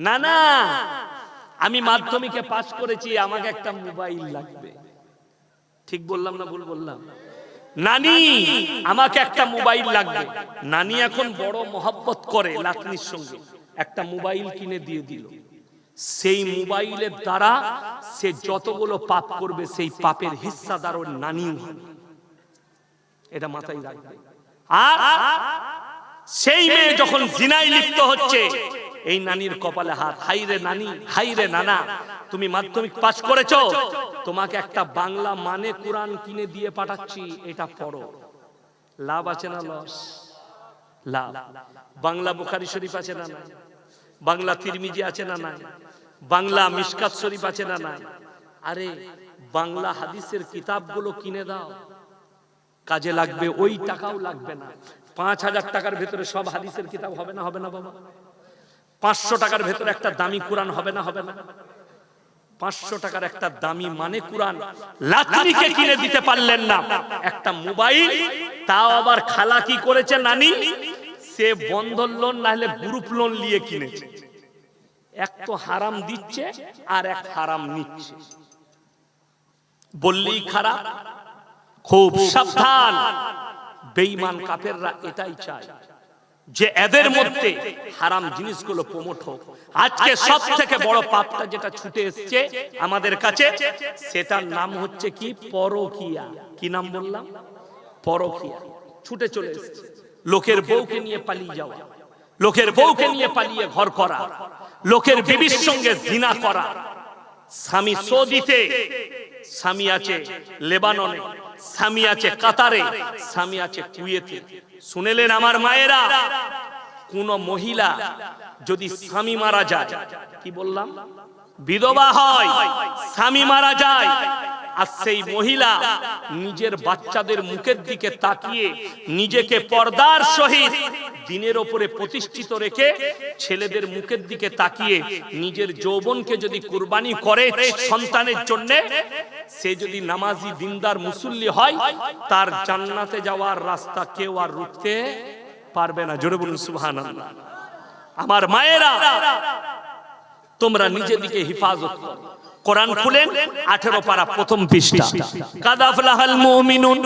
না না। আমি মাধ্যমিকে পাশ করেছি আমাকে একটা মোবাইল লাগবে। ঠিক বললাম না ভুল বললাম? নানি আমাকে একটা মোবাইল লাগবে। নানি এখন বড় মহব্বত করে লাতনির সঙ্গে। একটা মোবাইল কিনে দিয়ে দিল। সেই মোবাইলের দ্বারা সে যতগুলো পাপ করবে সেই পাপের হিস্সাদার ওর হবে। এটা মাথায় রাখবে। আর সেই মেয়ে যখন জিনাই লিপ্ত হচ্ছে এই নানির কপালে হাত। হাই রে নানি হাই রে নানা, তুমি মাধ্যমিক পাস করেছ। তোমাকে একটা বাংলা মানে কোরআন কিনে দিয়ে পাঠাচ্ছি, এটা পড়ো। লাভ আছে না লস? লাভ। বাংলা বুখারি শরীফ আছে না নাই? বাংলা তিরমিজি আছে না নাই? বাংলা মিশকাত শরীফ আছে না নাই? আরে, বাংলা হাদিসের কিতাবগুলো কিনে দাও। কাজে লাগবে, ওই টাকাও লাগবে না। পাঁচ হাজার টাকার ভেতরে সব হাদিসের কিতাব হবে না হবে না বাবা? পাঁচশো টাকার ভেতরে একটা দামি কোরআন হবে না হবে না? পাঁচশো টাকার একটা দামি মানে কোরআন? লাতনিকে কিনে দিতে পারলেন না। একটা মোবাইল, তাও আবার খালা কি করেছে নানি? সে বন্ধন লোন না হলে গ্রুপ লোন নিয়ে কিনেছে। এক তো হারাম দিচ্ছে আর এক হারাম নিচ্ছে। বললেই খারাপ, খুব সাবধান। বেঈমান কাফেররা এটাই চায়। যে এদের মধ্যে হারাম জিনিসগুলো প্রমোট হোক। আজকে সব থেকে বড় পাপটা যেটা ছুটে এসছে আমাদের কাছে সেটার নাম হচ্ছে কি? পরকিয়া। কি নাম বললাম? পরকিয়া। ছুটে চলে এসছে। লোকের বউকে নিয়ে পালিয়ে যাওয়া। লোকের বউকে নিয়ে পালিয়ে ঘর করা। লোকের বিবির সঙ্গে জিনা করা। স্বামী সৌদিতে স্বামী আছে লেবাননে। স্বামী আছে কাতারে, স্বামী আছে কুয়েতে। শুনেলেন আমার মায়েরা, কোন মহিলা যদি স্বামী মারা যায়, কি বললাম? বিধবা হয়, স্বামী মারা যায়, আর সেই মহিলা নিজের বাচ্চাদের মুখের দিকে তাকিয়ে নিজেকে পর্দার সহিত দিনের ওপরে প্রতিষ্ঠিত রেখে ছেলেদের মুখের দিকে তাকিয়ে নিজের যৌবনকে যদি কুরবানি করে সন্তানের জন্য, সে যদি নামাজি দিনদার মুসল্লি হয়, তার জান্নাতে যাওয়ার রাস্তা কেউ আর রুখতে পারবে না। জোরে বলুন, সুবহানাল্লাহ। আমার মায়েরা তোমরা নিজের দিকে হিফাজত করো। কোরআন খুলেন 18 পারা প্রথম পৃষ্ঠা। কাদ আফলাহাল মুমিনুন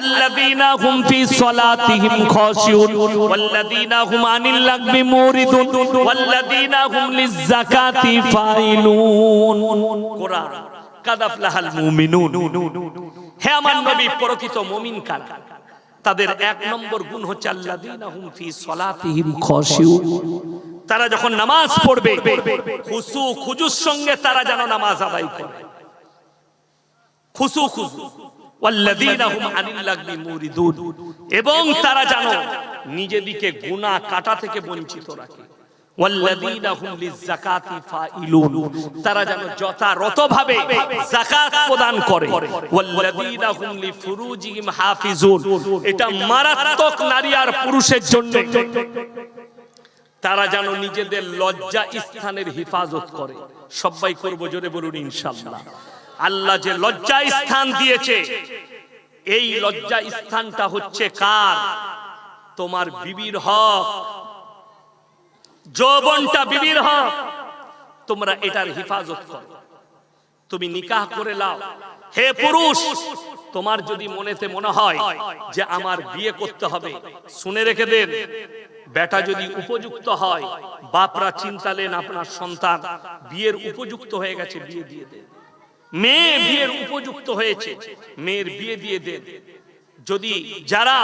আল্লাযীনা হুম ফি সালাতিহিম খাশিউন ওয়াল্লাযীনা হুম আনিল লাগবি মুরিদুন ওয়াল্লাযীনা হুম লিয-যাকাতি ফাইলুন। কোরআন কাদ আফলাহাল মুমিনুন। হে আমার নবী প্রকৃত মুমিন কারা? তাদের এক নম্বর গুণ হচ্ছে আল্লাযীনা হুম ফি সালাতিহিম খাশিউন। তারা যখন নামাজ পড়বে খুশু খুজুর সঙ্গে তারা যেন নামাজ আদায় করে। লাগবি মুরিদুন। এবং তারা যেন নিজেদিকে গুনাহ কাটা থেকে বঞ্চিত রাখে। তারা যেন যথাযথভাবে যাকাত প্রদান করে। এটা মারাত্মক নারী আর পুরুষের জন্য। তারা যেন নিজেদের লজ্জা স্থানের হেফাজত করে। সবাই করব জোরে বলুন ইনশাল্লাহ। আল্লাহ যে লজ্জা স্থান দিয়েছে, এই লজ্জা স্থানটা হচ্ছে কার? তোমার বিবির হক। যৌবনটা বিবির হক। তোমরা এটার হেফাজত করো। তুমি নিকাহ করে লাও। হে পুরুষ, তোমার যদি মনেতে মনে হয় যে আমার বিয়ে করতে হবে, শুনে রেখে দেন। বেটা যদি উপযুক্ত হয় বাপরা চিন্তালেন আপনার সন্তান বিয়ের উপযুক্ত হয়ে গেছে বিয়ে দিয়ে দেন মেয়ে বিয়ের উপযুক্ত হয়েছে মেয়ের বিয়ে দিয়ে দেন যদি যারা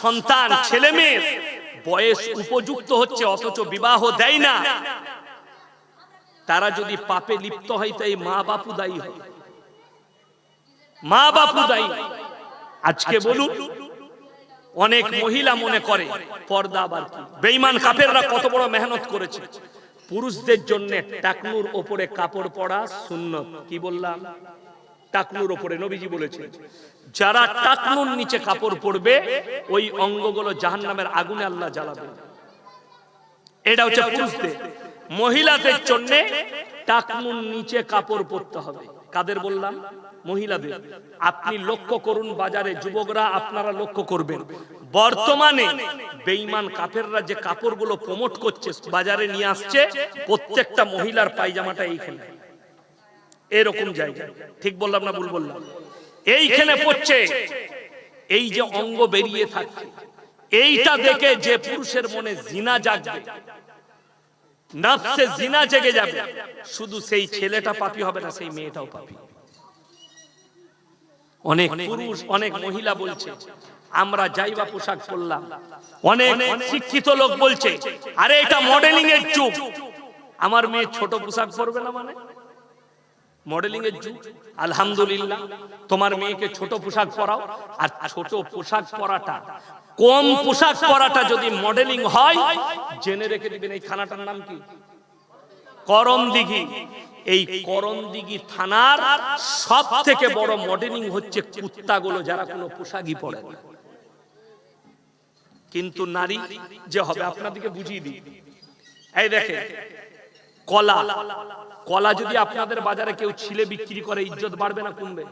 সন্তান ছেলে মেয়ের বয়স উপযুক্ত হচ্ছে অথচ বিবাহ দেয় না তারা যদি পাপে লিপ্ত হয় তাই মা বাপু দায়ী হয়। মা বাপু দায়ী। আজকে বলুন অনেক মহিলা মনে করে, পর্দা আবার কি? বেঈমান কাফেররা কত বড় মেহনত করেছে। পুরুষদের জন্য টাকনুর ওপরে কাপড় পরা সুন্নত, কি বললাম? টাকনুর ওপরে নবীজি বলেছে যারা টাকনুর নিচে কাপড় পরবে, ওই অঙ্গগুলো জাহান্নামের আগুনে আল্লাহ জ্বালাবে। এটা হচ্ছে পুরুষদের। মহিলাদের জন্য টাকনুর নিচে কাপড় পরতে হবে। কাদের বললাম? মহিলাদের। আপনি লক্ষ্য করুন বাজারে যুবকরা আপনারা লক্ষ্য করবেন। বর্তমানে বেঈমান কাফেররা যে কাপড়গুলো প্রমোট করছে, বাজারে নিয়ে আসছে, প্রত্যেকটা মহিলার পায়জামাটা এইখানে। এরকম জায়গায় ঠিক বললাম না ভুল বললাম? এইখানে পড়ছে, এই যে অঙ্গ বেরিয়ে থাকছে। এইটা দেখে যে পুরুষের মনে জিনা জাগবে। নাফসে জিনা জেগে যাবে। শুধু সেই ছেলেটা পাপি হবে না, সেই মেয়েটাও পাপি। অনেক পুরুষ, অনেক মহিলা বলছে, আমরা যাইবা পোশাক পরলাম। অনেক শিক্ষিত লোক বলছে, আরে এটা মডেলিং এর যুগ। আমার মেয়ে ছোট পোশাক পরবে না মানে? মডেলিং এর যুগ? আলহামদুলিল্লাহ, তোমার মেয়েকে ছোট পোশাক পরাও, আর ছোট পোশাক পরাটা, কম পোশাক পরাটা যদি মডেলিং হয়, জেনে রেখে দিবেন এই খানাটার নাম কি? করম দিঘি এই করম দিঘি থানার সব থেকে বড় মডেলিং হচ্ছে কুত্তাগুলো যারা কোনো পোশাকই পরে না। কিন্তু নারী যে হবে, আপনাদেরকে বুঝিয়ে দিই। এই দেখে কলা। কলা যদি আপনাদের বাজারে কেউ ছিলে বিক্রি করে, ইজ্জত বাড়বে না কমবে?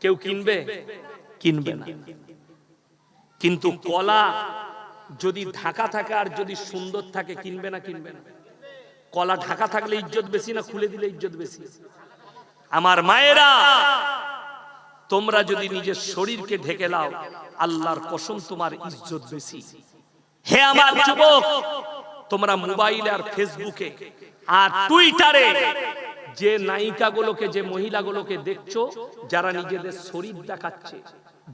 কেউ কিনবে? কিনবে না। কিন্তু কলা যদি ঢাকা থাকে আর যদি সুন্দর থাকে, কিনবে না কিনবে না। কলা ঢাকা থাকলে ইজ্জত বেশি না খুলে দিলে ইজ্জত বেশি? আমার মায়েরা, তোমরা যদি নিজের শরীরকে ঢেকে লাও আল্লাহর কসম তোমার ইজ্জত বেশি। হে আমার যুবক, তোমরা মোবাইলে আর ফেসবুকে আর টুইটারে যে নায়িকাগুলোকে, যে মহিলাগুলোকে দেখছ, যারা নিজেদের শরীর দেখাচ্ছে,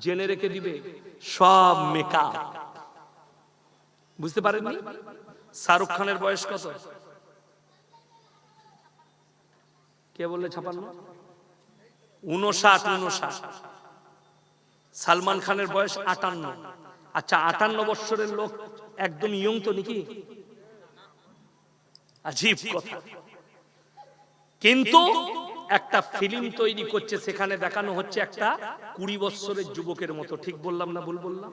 জেনে রেখে দিবে, সব মেকআপ বুঝতে পারেননি? শাহরুখ খানের বয়স কত? কে বললে ছাপান্ন উনষাট উনষাট সালমান খানের বয়স আটান্ন। আচ্ছা আটান্ন বৎসরের লোক একদম ইয়ং তো নাকি? আজীব কথা। কিন্তু একটা ফিল্ম তৈরি করছে সেখানে দেখানো হচ্ছে একটা কুড়ি বৎসরের যুবকের মতো। ঠিক বললাম না ভুল বললাম?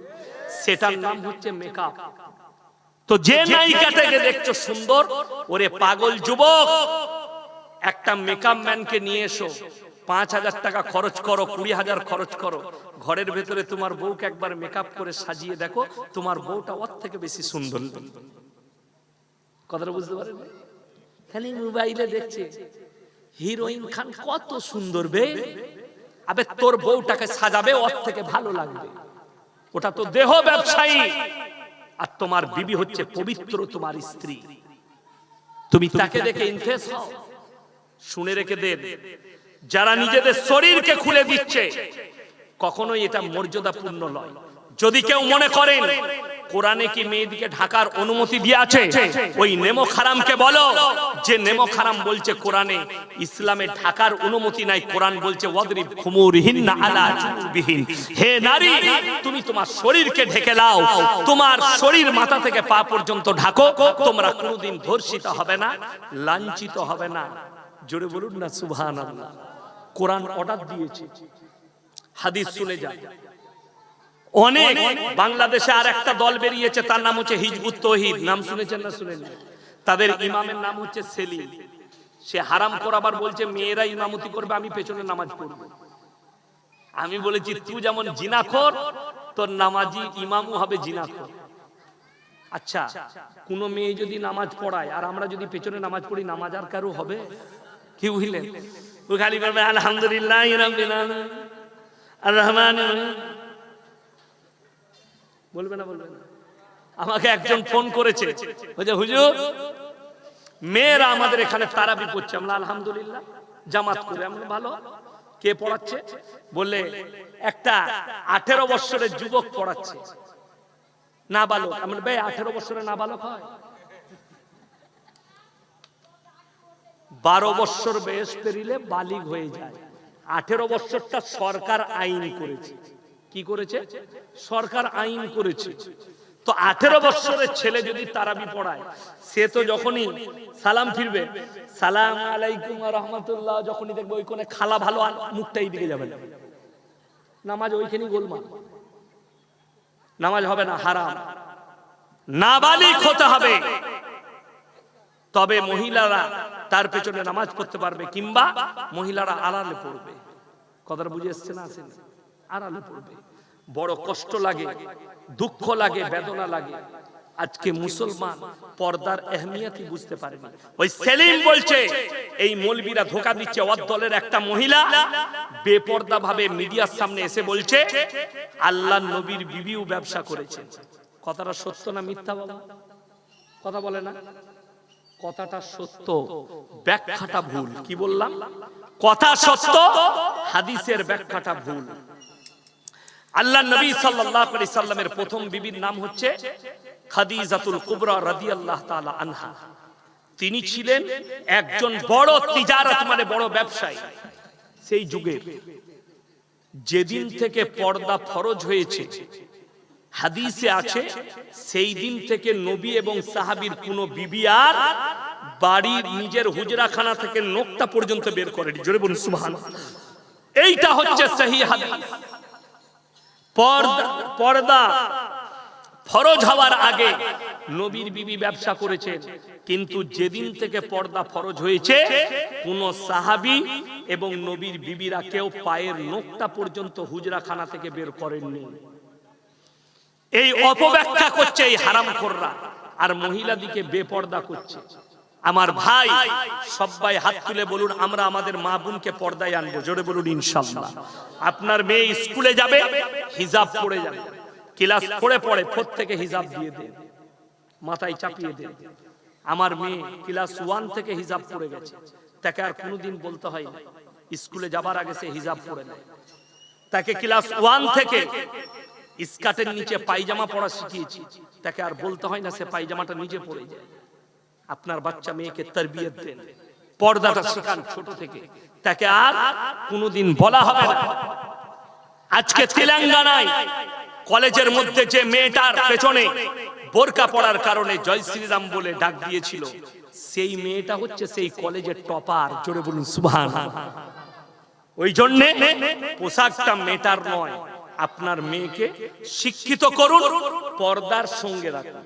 সেটার নাম হচ্ছে মেকআপ তো যে নায়িকাটাকে দেখছ সুন্দর ওরে পাগল যুবক! একটা মেকআপ ম্যানকে নিয়ে এসো। পাঁচ হাজার টাকা খরচ করো, কুড়ি হাজার খরচ করো। ঘরের ভেতরে তোমার বউকে একবার মেকআপ করে সাজিয়ে দেখো, তোমার বউটা ওর থেকে বেশি সুন্দর। কথাটা বুঝতে পারেন খালি মোবাইলে দেখছে। হিরোইন খান কত সুন্দর বে। আবে তোর বউটাকে সাজাবে, ওর থেকে ভালো লাগবে। ওটা তো দেহ ব্যবসায়ী। আর তোমার বিবি হচ্ছে পবিত্র তোমার স্ত্রী। তুমি তাকে দেখে ইনফেস হও। শুনে রেখে দেন, যারা নিজেদের শরীরকে খুলে দিচ্ছে, কখনোই এটা মর্যাদাপূর্ণ নয়। যদি কেউ মনে করেন, কোরআনে কি মেয়েদিকে ঢাকার অনুমতি দিয়ে আছে, ওই নেমো খারামকে বলো, যে নেমো খারাম বলছে কোরআনে, ইসলামে ঢাকার অনুমতি নাই, কোরআন বলছে, ওয়াদরিব খুমুরহিন না আলা জুবিহীন হে নারী, তুমি তোমার শরীরকে ঢেকে লাও তোমার শরীর মাথা থেকে পা পর্যন্ত ঢাকো, তোমরা কোনোদিন ধর্ষিত হবে না, লাঞ্ছিত হবে না। জোরে বলুন না, সুবহানাল্লাহ। কোরআন অর্ডার দিয়েছে। হাদিস শুনে যান অনেক বাংলাদেশে আর একটা দল বেরিয়েছে, তার নাম হচ্ছে হিজবুত তহিদ। নাম শুনেছেন না শুনেন তাদের ইমামের নাম হচ্ছে সেলিম। সে হারাম করাবার বলছে, মেয়েরা ইমামতি করবে, আমি পেছনে নামাজ পড়ব। আমি বলেছি, তুই যেমন জিনাখর তোর নামাজি ইমামও হবে জিনাখোর আচ্ছা কোন মেয়ে যদি নামাজ পড়ায়, আর আমরা যদি পেছনে নামাজ পড়ি, নামাজ আর কারও হবে? কি বুঝলেন? ও খালি আলহামদুলিল্লাহ আর রহমান বলবে না বলবে না। আমাকে একজন ফোন করেছে। বলছে, হুজুর, মেয়েরা আমাদের এখানে তারাবি পড়ছে। আমরা, আলহামদুলিল্লাহ, জামাত করে। আমরা ভালো। কে পড়াচ্ছে? বললে, একটা আঠেরো বৎসরের যুবক পড়াচ্ছে। না বালক আমরা ভাই, আঠেরো বৎসরের না বালক হয়? বারো বৎসর বয়স পেরিলে বালিগ হয়ে যায়। আঠেরো বৎসরটা সরকার আইন করেছে। কি করেছে? সরকার আইন করেছে। তো আঠেরো বৎসরের ছেলে যদি তারাবি পড়ায়, সে তো যখনই সালাম ফিরবে, সালাম আলাইকুম রহমতুল্লাহ, যখনই দেখবে ওই কোনে খালা ভালো মুখটাই দিকে যাবে না। নামাজ ওইখানেই গোলমাল। নামাজ হবে না, হারাম। নাবালিক হতে হবে। তবে মহিলারা তার পেছনে নামাজ পড়তে পারবে, কিংবা মহিলারা আড়ালে পড়বে। কথাটা বুঝে এসছে না আসেনি আড়ালে পড়বে। বড় কষ্ট লাগে, দুঃখ লাগে, বেদনা লাগে। আজকে মুসলমান পর্দার এহমিয়াতি বুঝতে পারেনি। ওই সেলিম বলছে, এই মৌলবীরা ধোকা দিচ্ছে ওর দলের একটা মহিলা। বেপর্দা ভাবে মিডিয়ার সামনে এসে বলছে, আল্লাহ নবীর বিবিও ব্যবসা করেছে কথাটা সত্য না মিথ্যা বাবা? কথা বলে না? কথাটা সত্য, ব্যাখ্যাটা ভুল, কি বললাম? কথা সত্য, হাদিসের ব্যাখ্যাটা ভুল। আল্লাহ নবী সাল্লামের প্রথম বিবির নাম হচ্ছে খাদিজাতুল কুবরা রাদিয়াল্লাহু তাআলা আনহা। তিনি ছিলেন একজন বড় তিজারত মানে বড় ব্যবসায়ী। সেই যুগের, যেদিন থেকে পর্দা ফরজ হয়েছে হাদিসে আছে সেই দিন থেকে নবী এবং সাহাবীর কোন বিবি আর বাড়ির নিজের হুজরাখানা থেকে নোকটা পর্যন্ত বের করেনি। জোরে বলুন সুবহান এইটা হচ্ছে সহি হাদিস। পর্দা পর্দা ফরজ হওয়ার আগে নবীর বিবি ব্যবসা করেছে। কিন্তু যেদিন থেকে পর্দা ফরজ হয়েছে কোন সাহাবি এবং নবীর বিবিরা কেউ পায়ের নোকটা পর্যন্ত হুজরাখানা থেকে বের করেননি। এই অপব্যাখ্যা করছে এই হারাম আর মহিলা দিকে বেপর্দা করছে। আমার ভাই সবাই হাত তুলে বলুন আমরা আমাদের মা বোনকে পর্দায় আনব। জোরে বলুন ইনশাল্লাহ। আপনার মেয়ে স্কুলে যাবে হিজাব পড়ে যাবে। ক্লাস পড়ে পড়ে থেকে হিজাব দিয়ে দেন মাথায় চাপিয়ে দেন আমার মেয়ে ক্লাস ওয়ান থেকে হিজাব পড়ে গেছে। তাকে আর কোনোদিন বলতে হয় না। স্কুলে যাবার আগে সে হিজাব পড়ে নেয়। তাকে ক্লাস ওয়ান থেকে স্কার্টের নিচে পায়জামা পরা শিখিয়েছি। তাকে আর বলতে হয় না সে পায়জামাটা নিজে পড়ে যায়। আপনার বাচ্চা মেয়েকে তরবিয়ত দেন। পর্দাটা শেখান ছোট থেকে। তাকে আর কোনোদিন বলা হবে না। আজকে তেলেঙ্গানায় কলেজের মধ্যে যে মেয়েটার পেছনে বোরকা পড়ার কারণে জয় শ্রীরাম বলে ডাক দিয়েছিল। সেই মেয়েটা হচ্ছে সেই কলেজের টপার। জোরে বলুন সুবহান। ওই জন্যে পোশাকটা মেটার নয়। আপনার মেয়েকে শিক্ষিত করুন, পর্দার সঙ্গে রাখুন।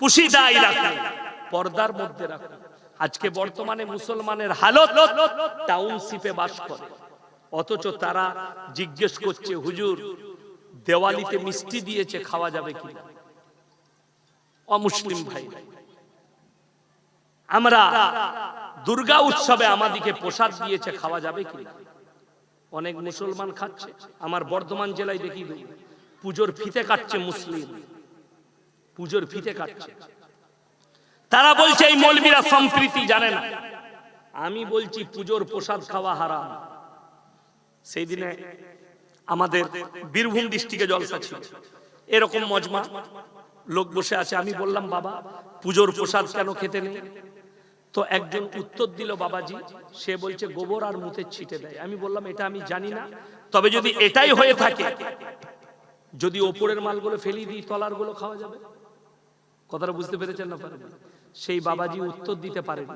পুশিদাই রাখুন। পর্দার মধ্যে রাখুন। আজকে বর্তমানে মুসলমানের হালত টাউনশিপে বাস করে। অথচ তারা জিজ্ঞেস করছে, হুজুর, দেওয়ালিতে মিষ্টি দিয়েছে, খাওয়া যাবে কি অমুসলিম ভাই, আমরা দুর্গা উৎসবে আমাদিকে প্রসাদ দিয়েছে, খাওয়া যাবে কি অনেক মুসলমান খাচ্ছে, আমার বর্ধমান জেলায় দেখি পুজোর ফিতে কাটছে মুসলিম, পুজোর ফিতে কাটছে। তারা বলছে এই মৌলবীরা সম্প্রীতি জানে না। আমি বলছি পুজোর প্রসাদ খাওয়া হারাম। সেই দিনে আমাদের বীরভূম ডিস্ট্রিক্টে জলসা ছিল। এরকম মজমা, লোক বসে আছে, আমি বললাম, বাবা, পুজোর প্রসাদ কেন খেতে নেই? তো একজন উত্তর দিল বাবাজি সে বলছে গোবর আর মুতের ছিটে দেয়। আমি বললাম এটা আমি জানি না। তবে যদি এটাই হয়ে থাকে যদি ওপরের মালগুলো ফেলি দিই তলারগুলো খাওয়া যাবে? কথাটা বুঝতে পেরেছেন না পারেন সেই বাবাজি উত্তর দিতে পারেন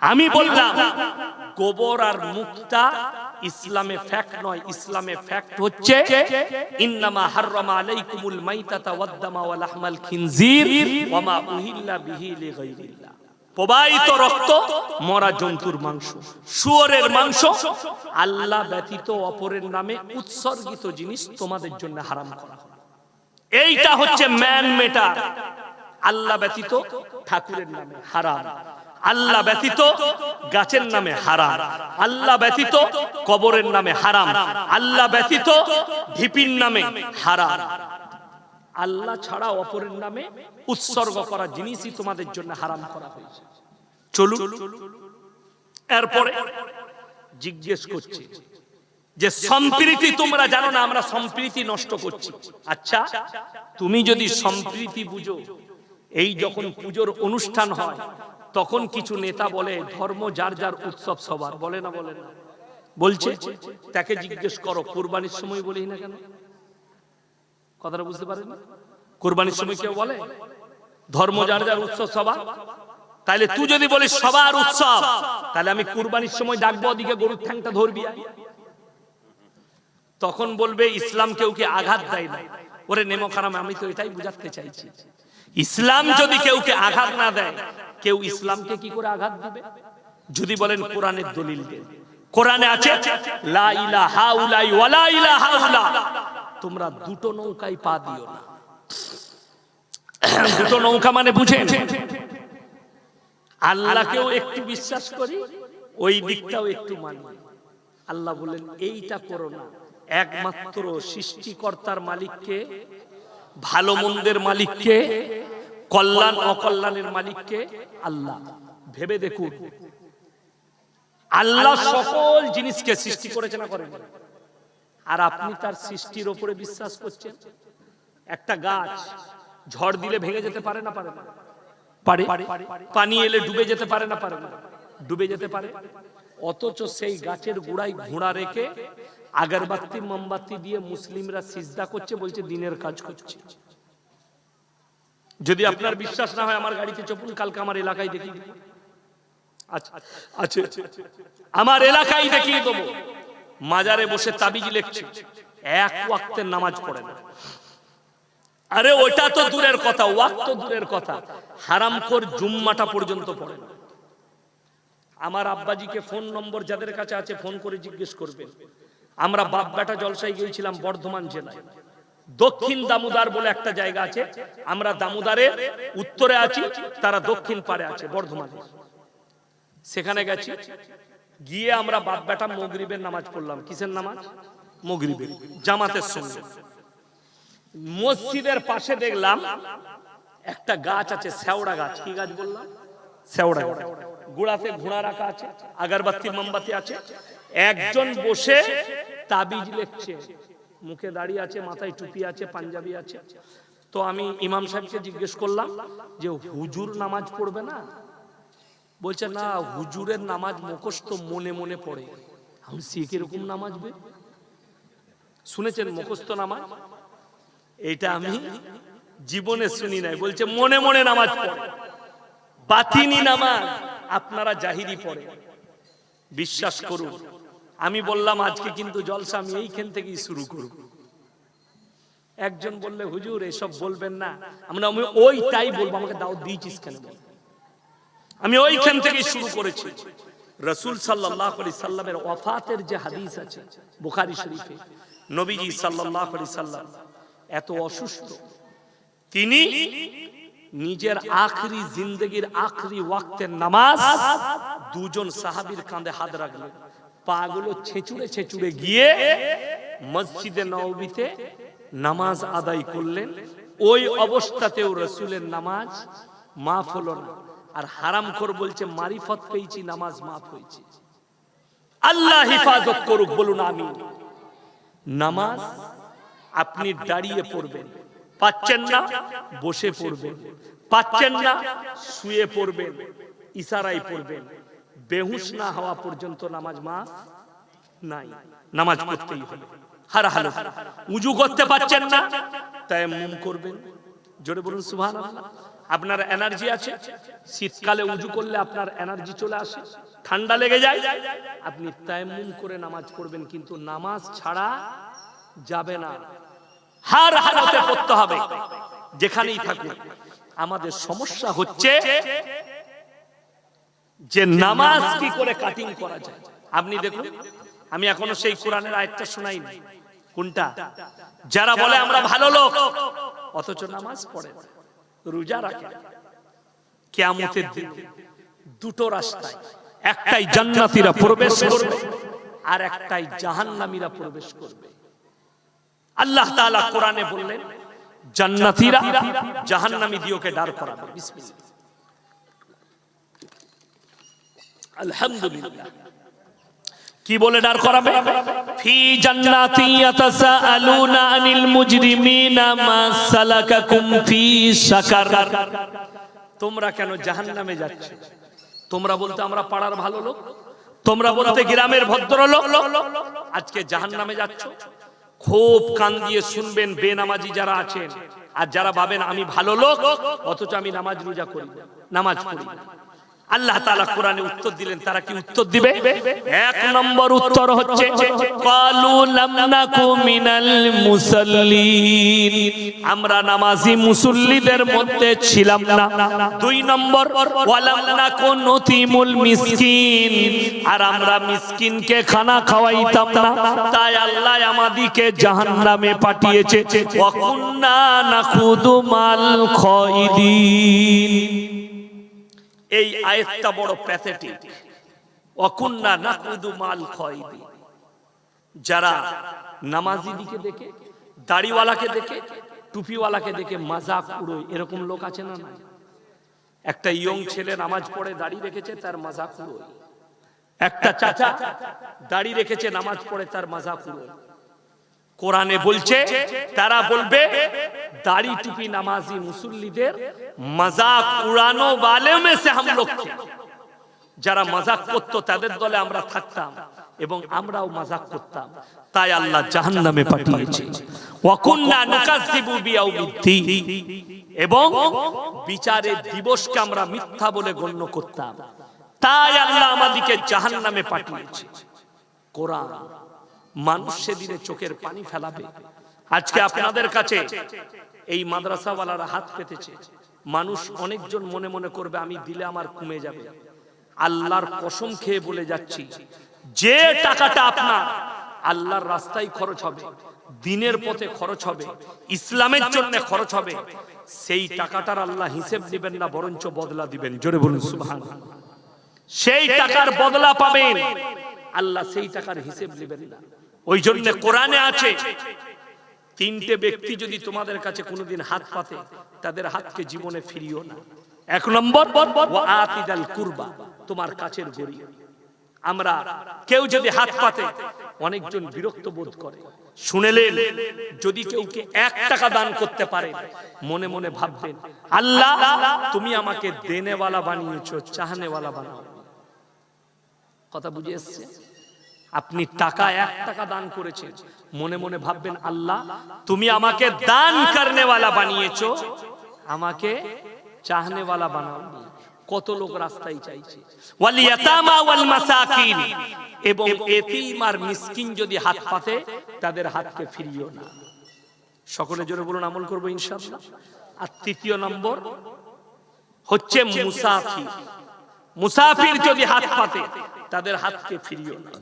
আমি বললাম গোবর আর মুক্তা ইসলামে ফ্যাক্ট নয় ইসলামে ফ্যাক্ট হচ্ছে ইন্নামা হাররামা আলাইকুমুল মাইতাতা ওয়াদ-দামা ওয়া লাহমাল খিনজির ওয়া মা উহিল্লা বিহি লিগাইরিল্লাহ প্রবাহিত রক্ত মরা জন্তুর মাংস। শুয়োরের মাংস আল্লাহ ব্যতীত অপরের নামে উৎসর্গিত জিনিস তোমাদের জন্য হারাম করা এইটা হচ্ছে ম্যান মেটার আল্লাহ ব্যতীত ঠাকুরের নামে হারাম। আল্লাহ ব্যতীত গাছের নামে হারাম। আল্লাহ ব্যতীত কবরের নামে হারাম। আল্লাহ ব্যতীত ঢিপির নামে হারাম। আল্লাহ ছাড়া অপরের নামে উৎসর্গ করা জিনিসই তোমাদের জন্য হারাম করা হয়েছে। চলুন, এরপরে জিজ্ঞেস করছি যে সম্প্রীতি তোমরা জানো না, আমরা সম্প্রীতি নষ্ট করছি। আচ্ছা তুমি যদি সম্প্রীতি বুঝো, এই যখন পুজোর অনুষ্ঠান হয়, তখন কিছু নেতা বলে, ধর্ম যার যার উৎসব সবার। বলে না বলে না। বলছে, তাকে জিজ্ঞেস করো, কোরবানির সময় বলি না কেন? কথাটা বুঝতে পারেন কোরবানির সময় কেউ বলে ধর্ম যার যার উৎসব সবার। তাহলে তুই যদি বলিস সবার উৎসব তাহলে আমি কুরবানির সময় ডাকবো ওদিকে গরুর ঠ্যাংটা ধরবি তখন বলবে ইসলাম কেউ কি আঘাত দেয় না? ওরে নেমো খারাম আমি তো এটাই বুঝাতে চাইছি। ইসলাম যদি কেউকে আঘাত না দেয় কেউ ইসলামকে কি করে আঘাত দিবে? যদি বলেন কোরআনের দলিল দেন। কোরআনে আছে লা ইলাহা উলাই ওয়ালা ইলাহা উলা তোমরা দুটো নৌকায় পা দিও না। দুটো নৌকা মানে বুঝেন? আল্লাহকেও একটু বিশ্বাস করি ওই দিকটাও একটু মানি। আল্লাহ বলেন এইটা করো না। একমাত্র সৃষ্টিকর্তার মালিককে ভালো মন্দের মালিককে কল্যাণ অকল্যাণের মালিককে আল্লাহ। ভেবে দেখুন আল্লাহ সকল জিনিসকে সৃষ্টি করেছে না করেন? আর আপনি তার সৃষ্টির ওপরে বিশ্বাস করছেন একটা গাছ ঝড় দিলে ভেঙে যেতে পারে না পারে পারে পানি এলে ডুবে যেতে পারে না পারে ডুবে যেতে পারে অথচ সেই গাছের গোড়ায় ঘোড়া রেখে আগরবাতি মোমবাতি দিয়ে মুসলিমরা সিজদা করছে বলছে দিনের কাজ করছে যদি আপনার বিশ্বাস না হয় আমার গাড়িতে চপুন কালকে আমার এলাকায় দেখিয়ে দিব আচ্ছা আমার এলাকায় দেখিয়ে দেবো মাজারে বসে তাবিজ লেখছে। এক ওয়াক্তের নামাজ পড়ে না। আরে ওটা তো দূরের কথা ওয়াক তো দূরের কথা। হারাম কর জুম্মাটা পর্যন্ত পড়ে না। আমার আব্বাজিকে ফোন নম্বর যাদের কাছে আছে ফোন করে জিজ্ঞেস করবেন আমরা বাপ বেটা জলসায় গিয়েছিলাম বর্ধমান জেলায়। দক্ষিণ দামোদার বলে একটা জায়গা আছে। আমরা দামোদারের উত্তরে আছি, তারা দক্ষিণ পারে আছে বর্ধমানে। সেখানে গেছি। গিয়ে আমরা বাপ বেটা মগরিবের নামাজ পড়লাম। কিসের নামাজ? মগরিবের জামাতের সঙ্গে। মসজিদের পাশে দেখলাম একটা গাছ আছে শেওড়া গাছ। কি গাছ বললাম? শেওড়া গাছ। গোড়াতে ঘোড়া রাখা আছে আগরবাতি মোমবাতি আছে। একজন বসে তাবিজ লিখছে। মুখে দাড়ি আছে মাথায় টুপি আছে পাঞ্জাবি আছে। তো আমি ইমাম সাহেবকে জিজ্ঞেস করলাম যে হুজুর নামাজ পড়বে না? বলছে না হুজুরের নামাজ মুখস্থ মনে মনে পড়ে। আমি সে কীরকম নামাজ বে? শুনেছেন মুখস্থ নামাজ? এটা আমি জীবনে শুনি নাই। বলছে মনে মনে নামাজ পড়ে। বাতিনি নামাজ আপনারা জাহিরি পড়ে। বিশ্বাস করুন। আমি বললাম আজকে কিন্তু জলসা আমি এইখান থেকেই শুরু করব। একজন বললে হুজুর এসব বলবেন না। আমরা আমি ওইটাই বলব আমাকে দাও দিয়েছিস কেন? বল? আমি ওইখান থেকেই শুরু করেছি। রসুল সাল্লাহ আলি সাল্লামের ওয়াফাতের যে হাদিস আছে, বুখারি শরীফে, নবীজি সাল্লাহ আলি সাল্লাম এত অসুস্থ। তিনি নিজের আখরি জিন্দগির আখরি ওয়াক্তের নামাজ দুজন সাহাবীর কাঁধে হাত রাখলেন। পাগুলো ছেঁচুড়ে ছেঁচুড়ে গিয়ে মসজিদে নবীতে নামাজ আদায় করলেন। ওই অবস্থাতেও রসুলের নামাজ মাফ হলো না। আর হারাম কর বলছে মারিফত পেয়েছি নামাজ মাফ হয়েছে। আল্লাহ হিফাজত করুক বলুন আমি নামাজ আপনি দাঁড়িয়ে পড়বেন। পাচ্ছেন না বসে পড়বেন। পাচ্ছেন না শুয়ে পড়বেন। ইশারায় পড়বেন। বেহুশ না হওয়া পর্যন্ত নামাজ মাফ নাই। নামাজ পড়তেই হবে। হার হার উজু করতে পারছেন না তাই মুম করবেন। জোরে বলুন সুবহান আপনার এনার্জি আছে? শীতকালে উজু করলে আপনার এনার্জি চলে আসে। ঠান্ডা লেগে যায়। আপনি তায়াম্মুম করে নামাজ পড়বেন কিন্তু নামাজ ছাড়া যাবে না। হার হালতে পড়তে হবে। যেখানেই থাকুন আমাদের সমস্যা হচ্ছে যে নামাজ কি করে কাটিং করা যায়। আপনি দেখুন আমি এখনও সেই কোরআনের আয়াতটা শোনাইনি। কোনটা? যারা বলে আমরা ভালো লোক অথচ নামাজ পড়ে না, রোজা রাখে। না। কিয়ামতের দিন দুটো রাস্তায়। একটাই জান্নাতীরা প্রবেশ করবে আর একটাই জাহান্নামীরা প্রবেশ করবে। আল্লাহ তাআলা কোরআনে বললেন জান্নাতীরা জাহান্নামী দিওকে দাঁড় করাবে। বিসমিল্লাহ। আলহামদুলিল্লাহ। কি বলে দাঁড় করাবে? ফি জান্নাতি ইয়াতাসাআলুনা আনিল মুজরিমিনা মা সালাকাকুম ফি সাকার তোমরা কেন জাহান্নামে যাচ্ছ? তোমরা বলতে আমরা পাড়ার ভালো লোক। তোমরা বলতে গ্রামের ভদ্রলোক। আজকে জাহান্নামে যাচ্ছ। খুব কান দিয়ে শুনবেন বেনামাজি যারা আছেন। আর যারা ভাবেন আমি ভালো লোক, অথচ আমি নামাজ রোজা করি। নামাজ পড়ি। আল্লাহ তাআলা কোরআনে উত্তর দিলেন তারা কি উত্তর দিবে? এক নম্বর উত্তর হচ্ছে কালু লাম নাকু মিনাল মুসাল্লিন। আমরা নামাজি মুসল্লিদের মধ্যে ছিলাম না। দুই নম্বর ওয়ালাম নাকু নতিমুল মিসকিন। আর আমরা মিসকিনকে খানা খাওয়াইতাম না। তাই আল্লাহ আমাদিকে জাহান্নামে পাঠিয়েছে। ওয়া কুন্না নাখুদু মাল খাইদিন। এই আয়াতটা বড় প্যাথেটিক। অকুন্না নাকুদু মাল খয়দি। যারা নামাজি দিকে দেখে, দাড়িওয়ালাকে দেখে, টুপিওয়ালাকে দেখে মাজাক উড়োয়, এরকম লোক আছে না না একটা ইয়ং ছেলে নামাজ পড়ে, দাড়ি রেখেছে, তার মাজাক উড়োয়। একটা চাচা দাড়ি রেখেছে, নামাজ পড়ে, তার মাজাক উড়োয়। কোরআনে বলছে তারা বলবে দাড়ি টুপি নামাজি মুসল্লিদের মজাক উড়ানো বালে মেসে হাম লোক যারা মজাক করত তাদের দলে আমরা থাকতাম এবং আমরাও মজাক করতাম। তাই আল্লাহ জাহান্নামে পাঠিয়েছে। ওয়াকুন্না নুকাজ্জিবু বিয়াউমিদ্দিন। এবং বিচারের দিবসকে আমরা মিথ্যা বলে গণ্য করতাম। তাই আল্লাহ আমাদেরকে জাহান নামে পাঠিয়েছে। কোরআন। মানুষ সেদিনে চোখের পানি ফেলাবে। আজকে আপনাদের কাছে এই মাদ্রাসাওয়ালারা হাত পেতেছে। মানুষ অনেকজন মনে মনে করবে আমি দিলে আমার কমে যাবে। আল্লাহর কসম খেয়ে বলে যাচ্ছি যে টাকাটা আপনার আল্লাহর রাস্তায় খরচ হবে দিনের পথে খরচ হবে ইসলামের জন্য খরচ হবে সেই টাকাটার আল্লাহ হিসেব দিবেন না বরঞ্চ বদলা দিবেন। জোরে বলুন সুবহান সেই টাকার বদলা পাবেন। আল্লাহ সেই টাকার হিসেব নেবেন না। ওই জন্য কোরআনে আছে তিনটে ব্যক্তি যদি তোমাদের কাছে কোনোদিন হাত পাতে তাদের হাতকে জীবনে ফিরিও না। এক নম্বর আতিদাল কুরবা তোমার কাছের গরিব আমরা কেউ যদি হাত পাতে অনেকজন বিরক্ত বোধ করে। শুনেলেন যদি কেউকে এক টাকা দান করতে পারে মনে মনে ভাববেন আল্লাহ তুমি আমাকে দেনেওয়ালা বানিয়েছ চাহনেওয়ালা বানাও। কথা বুঝে এসছে? আপনি টাকা এক টাকা দান করেছেন। মনে মনে ভাববেন আল্লাহ তুমি আমাকে দান করনেওয়ালা বানিয়েছো আমাকে চাহনেওয়ালা বানাওনি। কত লোক রাস্তায় চাইছে ওয়াল ইয়াতামা ওয়াল মাসাকিন। এবং এতিম আর মিসকিন যদি হাত পাতে তাদের হাতকে ফিরিও না। সকলে জোরে বলুন আমল করব ইনশাআল্লাহ। আর তৃতীয় নম্বর হচ্ছে মুসাফির। মুসাফির যদি হাত পাতে তাদের হাতকে ফিরিও না।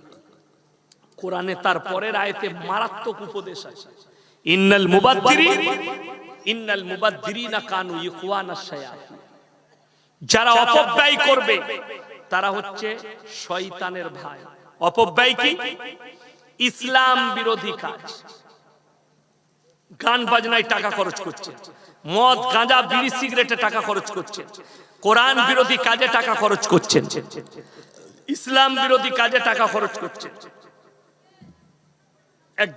কোরআনে তার পরের আয়তে মারাত্মক উপদেশ আছে। ইন্নাল মুবাদ্দিরিন ইন্নাল মুবাদ্দিরিনা কানু ইখওয়ানাশ শায়াতিন। যারা অপব্যয় করবে তারা হচ্ছে শয়তানের ভাই। অপব্যয় কি? ইসলাম বিরোধী কাজ। গান বাজনায় টাকা খরচ করছে। মদ গাঁজা বিড়ি সিগারেটে টাকা খরচ করছে। কোরআন বিরোধী কাজে টাকা খরচ করছেন ইসলাম বিরোধী কাজে টাকা খরচ করছে। একজন